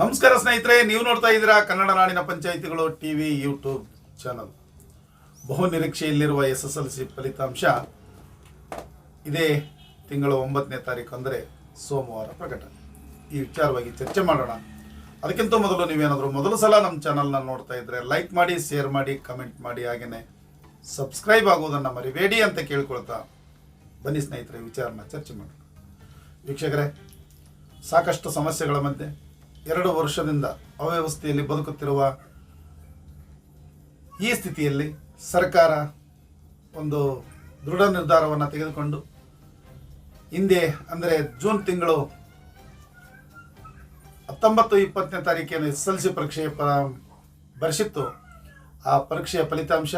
ಸ್ನೇಹಿತರೆ, ನೀವು ನೋಡ್ತಾ ಇದ್ದೀರಾ ಕನ್ನಡ ನಾಡಿನ ಪಂಚಾಯಿತಿಗಳು ಟಿವಿ, ಯೂಟ್ಯೂಬ್ ಚಾನಲ್. ಬಹು ನಿರೀಕ್ಷೆಯಲ್ಲಿರುವ ಎಸ್ ಎಸ್ ಎಲ್ ಸಿ ಫಲಿತಾಂಶ ಇದೇ ತಿಂಗಳ ಒಂಬತ್ತನೇ ತಾರೀಕು ಅಂದರೆ ಸೋಮವಾರ ಪ್ರಕಟ ಈ ವಿಚಾರವಾಗಿ ಚರ್ಚೆ ಮಾಡೋಣ. ಅದಕ್ಕಿಂತ ಮೊದಲು ನೀವೇನಾದರೂ ಮೊದಲ ಸಲ ನಮ್ಮ ಚಾನಲ್ನ ನೋಡ್ತಾ ಇದ್ರೆ ಲೈಕ್ ಮಾಡಿ, ಶೇರ್ ಮಾಡಿ, ಕಮೆಂಟ್ ಮಾಡಿ ಹಾಗೆಯೇ ಸಬ್ಸ್ಕ್ರೈಬ್ ಆಗೋದನ್ನು ಮರಿಬೇಡಿ ಅಂತ ಕೇಳ್ಕೊಳ್ತಾ ಬನ್ನಿ ಸ್ನೇಹಿತರೆ, ವಿಚಾರನ ಚರ್ಚೆ ಮಾಡೋಣ. ವೀಕ್ಷಕರೇ, ಸಾಕಷ್ಟು ಸಮಸ್ಯೆಗಳ ಮಧ್ಯೆ ಎರಡು ವರ್ಷದಿಂದ ಅವ್ಯವಸ್ಥೆಯಲ್ಲಿ ಬದುಕುತ್ತಿರುವ ಈ ಸ್ಥಿತಿಯಲ್ಲಿ ಸರ್ಕಾರ ಒಂದು ದೃಢ ನಿರ್ಧಾರವನ್ನು ತೆಗೆದುಕೊಂಡು ಹಿಂದೆ ಅಂದರೆ ಜೂನ್ ತಿಂಗಳು ಹತ್ತೊಂಬತ್ತು ಇಪ್ಪತ್ತನೇ ತಾರೀಕಿನ ಎಸ್ ಎಲ್ ಸಿ ಪರೀಕ್ಷೆಯ ಪ ಬರೆಸಿತ್ತು. ಆ ಪರೀಕ್ಷೆಯ ಫಲಿತಾಂಶ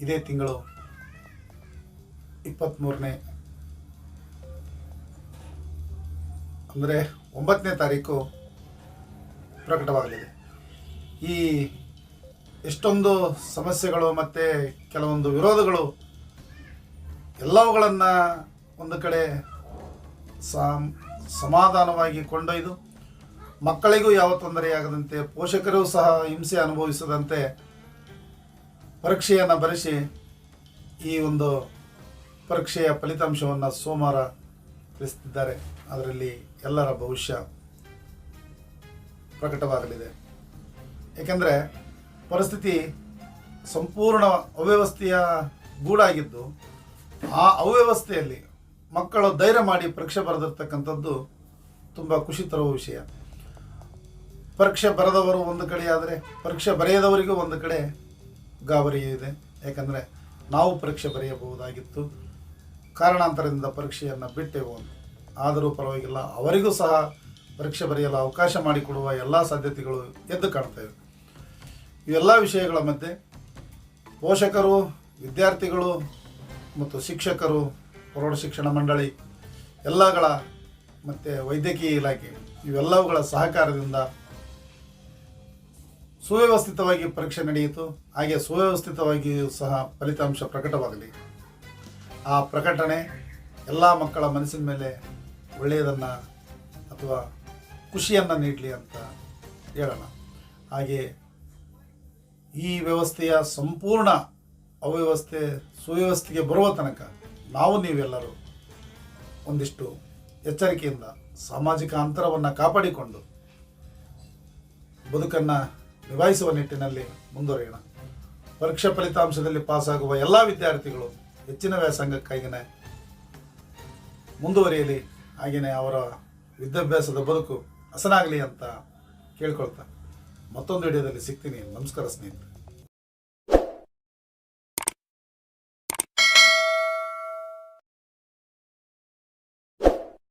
ಇದೇ ತಿಂಗಳು ಇಪ್ಪತ್ತ್ಮೂರನೇ ಅಂದರೆ ಒಂಬತ್ತನೇ ತಾರೀಕು ಪ್ರಕಟವಾಗಲಿದೆ. ಈ ಎಷ್ಟೊಂದು ಸಮಸ್ಯೆಗಳು ಮತ್ತು ಕೆಲವೊಂದು ವಿರೋಧಗಳು ಎಲ್ಲವುಗಳನ್ನು ಒಂದು ಕಡೆ ಸಾಮ್, ಸಮಾಧಾನವಾಗಿ ಕೊಂಡೊಯ್ದು ಮಕ್ಕಳಿಗೂ ಯಾವ ತೊಂದರೆಯಾಗದಂತೆ ಪೋಷಕರು ಸಹ ಹಿಂಸೆ ಅನುಭವಿಸದಂತೆ ಪರೀಕ್ಷೆಯನ್ನು ಬರೆಸಿ ಈ ಒಂದು ಪರೀಕ್ಷೆಯ ಫಲಿತಾಂಶವನ್ನು ಸೋಮವಾರ ತಿಳಿಸ್ತಿದ್ದಾರೆ. ಅದರಲ್ಲಿ ಎಲ್ಲರ ಭವಿಷ್ಯ ಪ್ರಕಟವಾಗಲಿದೆ. ಏಕೆಂದರೆ ಪರಿಸ್ಥಿತಿ ಸಂಪೂರ್ಣ ಅವ್ಯವಸ್ಥೆಯ ಗೂಡಾಗಿದ್ದು, ಆ ಅವ್ಯವಸ್ಥೆಯಲ್ಲಿ ಮಕ್ಕಳು ಧೈರ್ಯ ಮಾಡಿ ಪರೀಕ್ಷೆ ಬರೆದಿರ್ತಕ್ಕಂಥದ್ದು ತುಂಬ ಖುಷಿ ತರುವ ವಿಷಯ. ಪರೀಕ್ಷೆ ಬರೆದವರು ಒಂದು ಕಡೆ ಆದರೆ, ಪರೀಕ್ಷೆ ಬರೆಯದವರಿಗೂ ಒಂದು ಕಡೆ ಗಾಬರಿ ಇದೆ. ಯಾಕಂದರೆ ನಾವು ಪರೀಕ್ಷೆ ಬರೆಯಬಹುದಾಗಿತ್ತು. ಕಾರಣಾಂತರದಿಂದ ಪರೀಕ್ಷೆಯನ್ನು ಬಿಟ್ಟೆವು ಆದರೂ ಪರವಾಗಿಲ್ಲ, ಅವರಿಗೂ ಸಹ ಪರೀಕ್ಷೆ ಬರೆಯಲು ಅವಕಾಶ ಮಾಡಿಕೊಡುವ ಎಲ್ಲ ಸಾಧ್ಯತೆಗಳು ಎದ್ದು ಕಾಣ್ತವೆ ಇವೆಲ್ಲ ವಿಷಯಗಳ ಮಧ್ಯೆ ಪೋಷಕರು, ವಿದ್ಯಾರ್ಥಿಗಳು ಮತ್ತು ಶಿಕ್ಷಕರು, ಪ್ರೌಢ ಶಿಕ್ಷಣ ಮಂಡಳಿ, ಎಲ್ಲಗಳ ಮತ್ತು ವೈದ್ಯಕೀಯ ಇಲಾಖೆ ಇವೆಲ್ಲವುಗಳ ಸಹಕಾರದಿಂದ ಸುವ್ಯವಸ್ಥಿತವಾಗಿ ಪರೀಕ್ಷೆ ನಡೆಯಿತು. ಹಾಗೆ ಸುವ್ಯವಸ್ಥಿತವಾಗಿಯೂ ಸಹ ಫಲಿತಾಂಶ ಪ್ರಕಟವಾಗಲಿ. ಆ ಪ್ರಕಟಣೆ ಎಲ್ಲ ಮಕ್ಕಳ ಮನಸ್ಸಿನ ಮೇಲೆ ಒಳ್ಳೆಯದನ್ನು ಅಥವಾ ಖುಷಿಯನ್ನು ನೀಡಲಿ ಅಂತ ಹೇಳೋಣ. ಹಾಗೆ ಈ ವ್ಯವಸ್ಥೆಯ ಸಂಪೂರ್ಣ ಅವ್ಯವಸ್ಥೆ, ಸುವ್ಯವಸ್ಥೆಗೆ ಬರುವ ತನಕ ನಾವು ನೀವೆಲ್ಲರೂ ಒಂದಿಷ್ಟು ಎಚ್ಚರಿಕೆಯಿಂದ ಸಾಮಾಜಿಕ ಅಂತರವನ್ನು ಕಾಪಾಡಿಕೊಂಡು ಬದುಕನ್ನು ನಿಭಾಯಿಸುವ ನಿಟ್ಟಿನಲ್ಲಿ ಮುಂದುವರಿಯೋಣ. ಪರೀಕ್ಷಾ ಫಲಿತಾಂಶದಲ್ಲಿ ಪಾಸಾಗುವ ಎಲ್ಲ ವಿದ್ಯಾರ್ಥಿಗಳು ಹೆಚ್ಚಿನ ವ್ಯಾಸಂಗಕ್ಕಾಗಿಯೇ ಮುಂದುವರಿಯಲಿ. ಹಾಗೆಯೇ ಅವರ ವಿದ್ಯಾಭ್ಯಾಸದ ಬದುಕು ಹಸನಾಗಲಿ ಅಂತ ಕೇಳ್ಕೊಳ್ತಾ ಮತ್ತೊಂದು ವಿಡಿಯೋದಲ್ಲಿ ಸಿಗ್ತೀನಿ. ನಮಸ್ಕಾರ ಸ್ನೇಹಿತರೆ.